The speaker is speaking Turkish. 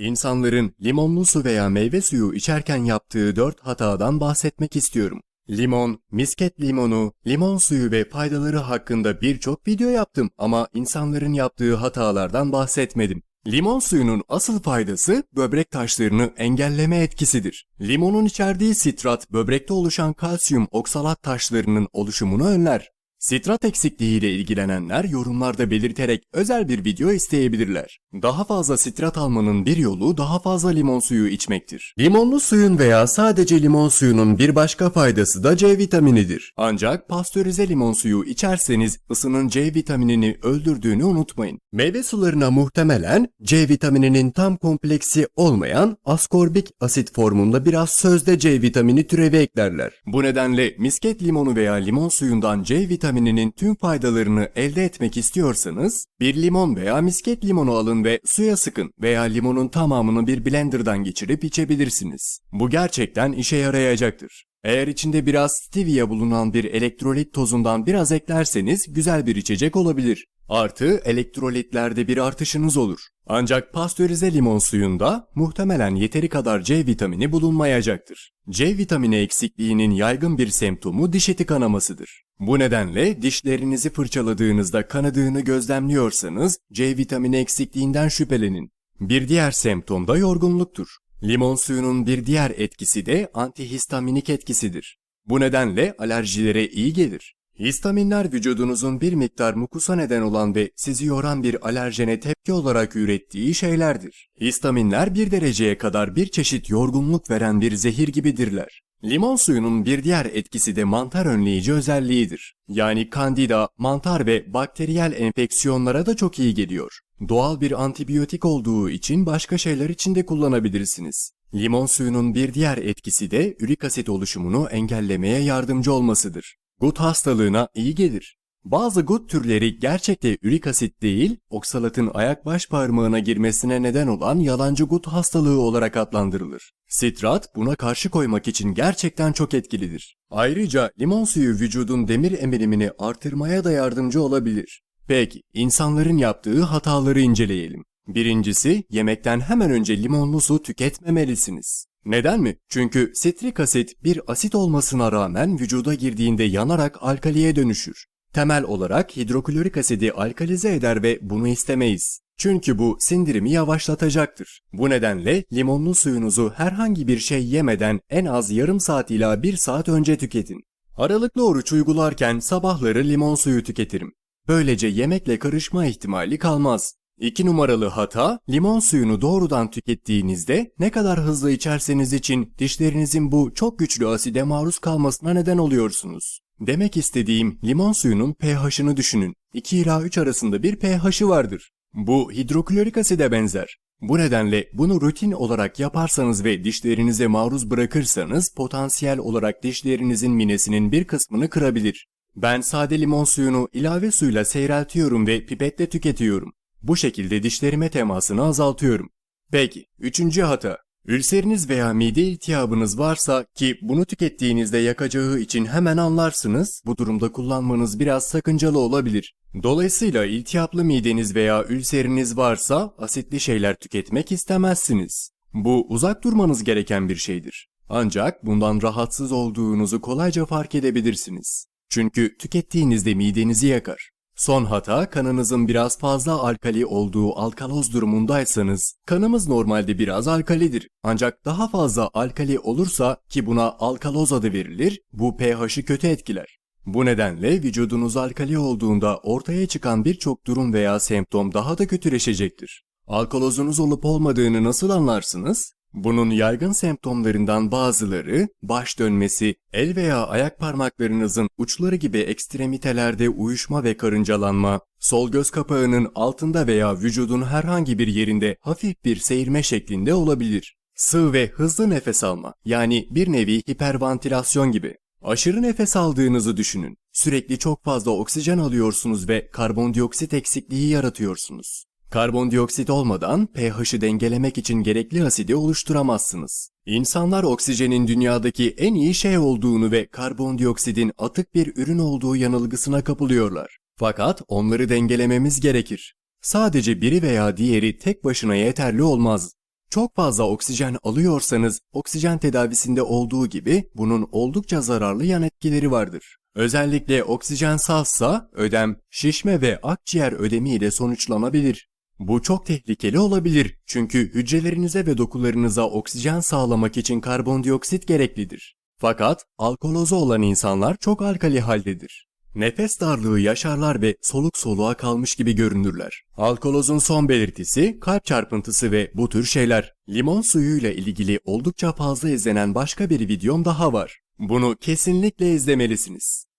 İnsanların limonlu su veya meyve suyu içerken yaptığı 4 hatadan bahsetmek istiyorum. Limon, misket limonu, limon suyu ve faydaları hakkında birçok video yaptım ama insanların yaptığı hatalardan bahsetmedim. Limon suyunun asıl faydası böbrek taşlarını engelleme etkisidir. Limonun içerdiği sitrat böbrekte oluşan kalsiyum oksalat taşlarının oluşumunu önler. Sitrat eksikliğiyle ilgilenenler yorumlarda belirterek özel bir video isteyebilirler. Daha fazla sitrat almanın bir yolu daha fazla limon suyu içmektir. Limonlu suyun veya sadece limon suyunun bir başka faydası da C vitaminidir. Ancak pastörize limon suyu içerseniz ısının C vitaminini öldürdüğünü unutmayın. Meyve sularına muhtemelen C vitamininin tam kompleksi olmayan askorbik asit formunda biraz sözde C vitamini türevi eklerler. Bu nedenle misket limonu veya limon suyundan C vitamininin tüm faydalarını elde etmek istiyorsanız bir limon veya misket limonu alın ve suya sıkın veya limonun tamamını bir blenderdan geçirip içebilirsiniz. Bu gerçekten işe yarayacaktır. Eğer içinde biraz stevia bulunan bir elektrolit tozundan biraz eklerseniz güzel bir içecek olabilir. Artı elektrolitlerde bir artışınız olur. Ancak pastörize limon suyunda muhtemelen yeteri kadar C vitamini bulunmayacaktır. C vitamini eksikliğinin yaygın bir semptomu diş eti kanamasıdır. Bu nedenle dişlerinizi fırçaladığınızda kanadığını gözlemliyorsanız C vitamini eksikliğinden şüphelenin. Bir diğer semptom da yorgunluktur. Limon suyunun bir diğer etkisi de antihistaminik etkisidir. Bu nedenle alerjilere iyi gelir. Histaminler vücudunuzun bir miktar mukusa neden olan ve sizi yoran bir alerjene tepki olarak ürettiği şeylerdir. Histaminler bir dereceye kadar bir çeşit yorgunluk veren bir zehir gibidirler. Limon suyunun bir diğer etkisi de mantar önleyici özelliğidir. Yani kandida, mantar ve bakteriyel enfeksiyonlara da çok iyi geliyor. Doğal bir antibiyotik olduğu için başka şeyler için de kullanabilirsiniz. Limon suyunun bir diğer etkisi de ürik asit oluşumunu engellemeye yardımcı olmasıdır. Gut hastalığına iyi gelir. Bazı gut türleri gerçekte ürik asit değil, oksalatın ayak baş parmağına girmesine neden olan yalancı gut hastalığı olarak adlandırılır. Sitrat buna karşı koymak için gerçekten çok etkilidir. Ayrıca limon suyu vücudun demir emilimini artırmaya da yardımcı olabilir. Peki, insanların yaptığı hataları inceleyelim. Birincisi, yemekten hemen önce limonlu su tüketmemelisiniz. Neden mi? Çünkü sitrik asit bir asit olmasına rağmen vücuda girdiğinde yanarak alkaliye dönüşür. Temel olarak hidroklorik asidi alkalize eder ve bunu istemeyiz. Çünkü bu sindirimi yavaşlatacaktır. Bu nedenle limonlu suyunuzu herhangi bir şey yemeden en az yarım saat ila bir saat önce tüketin. Aralıklı oruç uygularken sabahları limon suyu tüketirim. Böylece yemekle karışma ihtimali kalmaz. 2 numaralı hata, limon suyunu doğrudan tükettiğinizde ne kadar hızlı içerseniz için dişlerinizin bu çok güçlü aside maruz kalmasına neden oluyorsunuz. Demek istediğim limon suyunun pH'ını düşünün. 2 ila 3 arasında bir pH'i vardır. Bu hidroklorik aside benzer. Bu nedenle bunu rutin olarak yaparsanız ve dişlerinize maruz bırakırsanız potansiyel olarak dişlerinizin minesinin bir kısmını kırabilir. Ben sade limon suyunu ilave suyla seyreltiyorum ve pipetle tüketiyorum. Bu şekilde dişlerime temasını azaltıyorum. Peki, üçüncü hata. Ülseriniz veya mide iltihabınız varsa ki bunu tükettiğinizde yakacağı için hemen anlarsınız, bu durumda kullanmanız biraz sakıncalı olabilir. Dolayısıyla iltihaplı mideniz veya ülseriniz varsa asitli şeyler tüketmek istemezsiniz. Bu uzak durmanız gereken bir şeydir. Ancak bundan rahatsız olduğunuzu kolayca fark edebilirsiniz. Çünkü tükettiğinizde midenizi yakar. Son hata kanınızın biraz fazla alkali olduğu alkaloz durumundaysanız kanımız normalde biraz alkalidir. Ancak daha fazla alkali olursa ki buna alkaloz adı verilir bu pH'i kötü etkiler. Bu nedenle vücudunuz alkali olduğunda ortaya çıkan birçok durum veya semptom daha da kötüleşecektir. Alkolozunuz olup olmadığını nasıl anlarsınız? Bunun yaygın semptomlarından bazıları baş dönmesi, el veya ayak parmaklarınızın uçları gibi ekstremitelerde uyuşma ve karıncalanma, sol göz kapağının altında veya vücudun herhangi bir yerinde hafif bir seyirme şeklinde olabilir. Sığ ve hızlı nefes alma yani bir nevi hiperventilasyon gibi. Aşırı nefes aldığınızı düşünün. Sürekli çok fazla oksijen alıyorsunuz ve karbondioksit eksikliği yaratıyorsunuz. Karbondioksit olmadan pH'ı dengelemek için gerekli asidi oluşturamazsınız. İnsanlar oksijenin dünyadaki en iyi şey olduğunu ve karbondioksitin atık bir ürün olduğu yanılgısına kapılıyorlar. Fakat onları dengelememiz gerekir. Sadece biri veya diğeri tek başına yeterli olmaz. Çok fazla oksijen alıyorsanız oksijen tedavisinde olduğu gibi bunun oldukça zararlı yan etkileri vardır. Özellikle oksijen sazsa ödem, şişme ve akciğer ödemi ile sonuçlanabilir. Bu çok tehlikeli olabilir çünkü hücrelerinize ve dokularınıza oksijen sağlamak için karbondioksit gereklidir. Fakat alkolozu olan insanlar çok alkali haldedir. Nefes darlığı yaşarlar ve soluk soluğa kalmış gibi görünürler. Alkolozun son belirtisi kalp çarpıntısı ve bu tür şeyler. Limon suyuyla ilgili oldukça fazla izlenen başka bir videom daha var. Bunu kesinlikle izlemelisiniz.